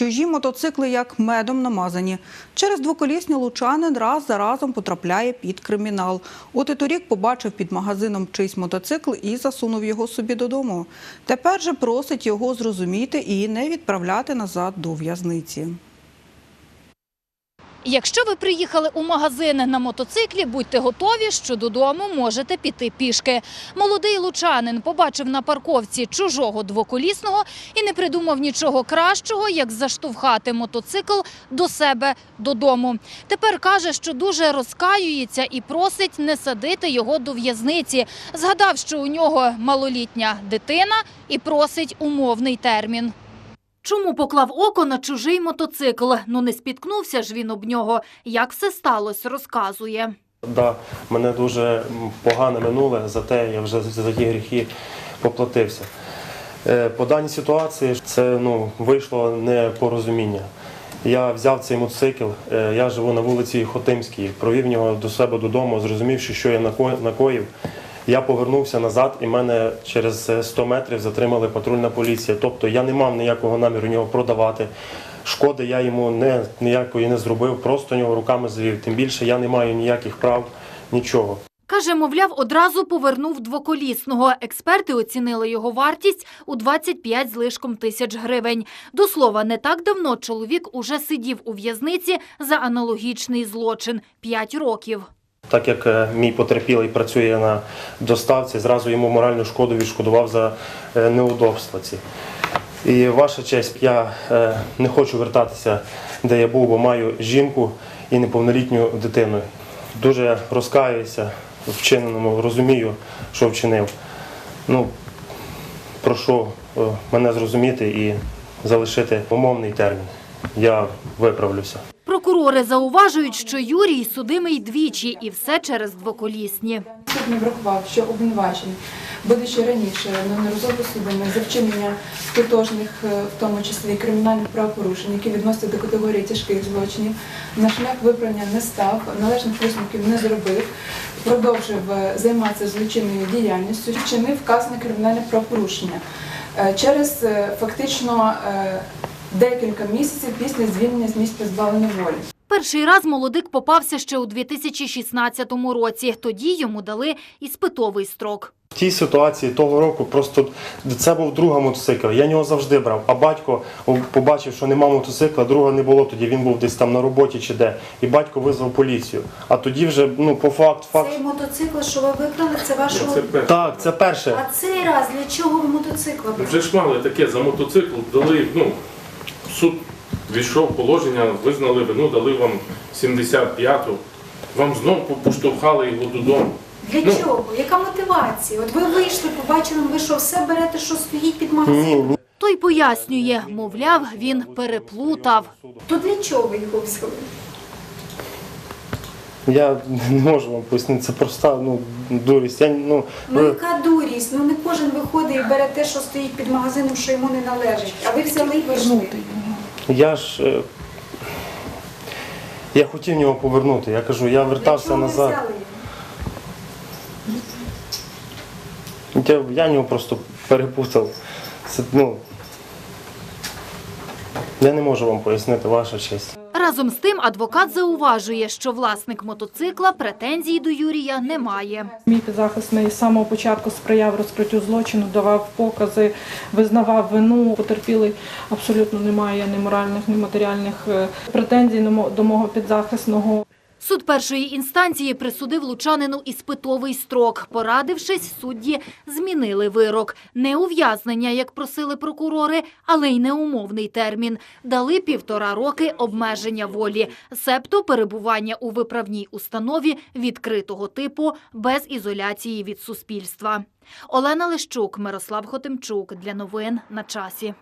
Чужі мотоцикли як медом намазані. Через двоколісні лучанин раз за разом потрапляє під кримінал. От і торік побачив під магазином чийсь мотоцикл і засунув його собі додому. Тепер же просить його зрозуміти і не відправляти назад до в'язниці. Якщо ви приїхали у магазин на мотоциклі, будьте готові, що додому можете піти пішки. Молодий лучанин побачив на парковці чужого двоколісного і не придумав нічого кращого, як заштовхати мотоцикл до себе додому. Тепер каже, що дуже розкаюється і просить не садити його до в'язниці. Згадав, що у нього малолітня дитина і просить умовний термін. Чому поклав око на чужий мотоцикл? Ну не спіткнувся ж він об нього. Як все сталося, розказує. Да, мене дуже м, погано минуле, зате я вже за ті гріхи поплатився. Е, По даній ситуації це ну, вийшло непорозуміння. Я взяв цей мотоцикл, е, я живу на вулиці Хотимській, провів його до себе додому, зрозумівши, що я нако- накоїв. Я повернувся назад і мене через е, 100 метрів затримали патрульна поліція. Тобто я не мав ніякого наміру нього продавати. Шкоди я йому не, ніякої не зробив, просто нього руками звів. Тим більше я не маю ніяких прав, нічого. Каже, мовляв, одразу повернув двоколісного. Експерти оцінили його вартість у 25 з лишком тисяч гривень. До слова, не так давно чоловік уже сидів у в'язниці за аналогічний злочин – 5 років. Так як е, мій потерпілий працює на доставці, зразу йому моральну шкоду відшкодував за е, неудобства ці. І ваша честь, я е, не хочу вертатися, де я був, бо маю жінку і неповнолітню дитину. Дуже розкаюся вчиненому, розумію, що вчинив. Ну, прошу мене зрозуміти і залишити умовний термін. Я виправлюся. Прокурори зауважують, що Юрій судимий двічі і все через двоколісні. Суд не врахував, що обвинувачений, будучи раніше неодноразово судами за вчинення тотожних, е, в тому числі кримінальних правопорушень, які відносяться до категорії тяжких злочинів, на шлях виправлення не став, належних висновків не зробив, продовжив е, займатися злочинною діяльністю, вчинив вказане кримінальне правопорушення. Е, Через фактично декілька місяців після звільнення з місць позбавлення волі. Перший раз молодик попався ще у 2016 році. Тоді йому дали іспитовий строк. В тій ситуації того року просто це був друга мотоцикл. Я нього завжди брав. А батько побачив, що нема мотоцикла, друга не було тоді. Він був десь там на роботі чи де. І батько визвав поліцію. А тоді вже ну по факту факт. Цей мотоцикл, що ви вибрали, це вашого. Це перше. Так, це перше. А цей раз для чого ви мотоцикл брали? Вже ж мали таке за мотоцикл, дали, ну, суд війшов положення, визнали вину, дали вам 75-ту. Вам знову поштовхали його додому. Для Ну. чого? Яка мотивація? От ви вийшли, побачили, ви що все берете, що стоїть під магазином? Той пояснює, мовляв, він переплутав. То для чого ви його взяли? Я не можу вам пояснити. Це проста ну, дурість. Я, ну, Ну ви- яка дурість? Ну не кожен виходить і бере те, що стоїть під магазином, що йому не належить. А ви взяли і вийшли. Я ж. е, Я хотів нього повернути. Я кажу, я вертався назад. Я, я нього просто перепутав. Це, ну, я не можу вам пояснити, ваша честь. Разом з тим адвокат зауважує, що власник мотоцикла претензій до Юрія не має. Мій підзахисний з самого початку сприяв розкриттю злочину, давав покази, визнавав вину. Потерпілий абсолютно не має ні моральних, ні матеріальних е, претензій до мого підзахисного. Суд першої інстанції присудив лучанину іспитовий строк. Порадившись, судді змінили вирок. Не ув'язнення, як просили прокурори, але й неумовний термін. Дали півтора роки обмеження волі, себто перебування у виправній установі відкритого типу без ізоляції від суспільства. Олена Лищук, Мирослав Хотимчук. Для новин на часі.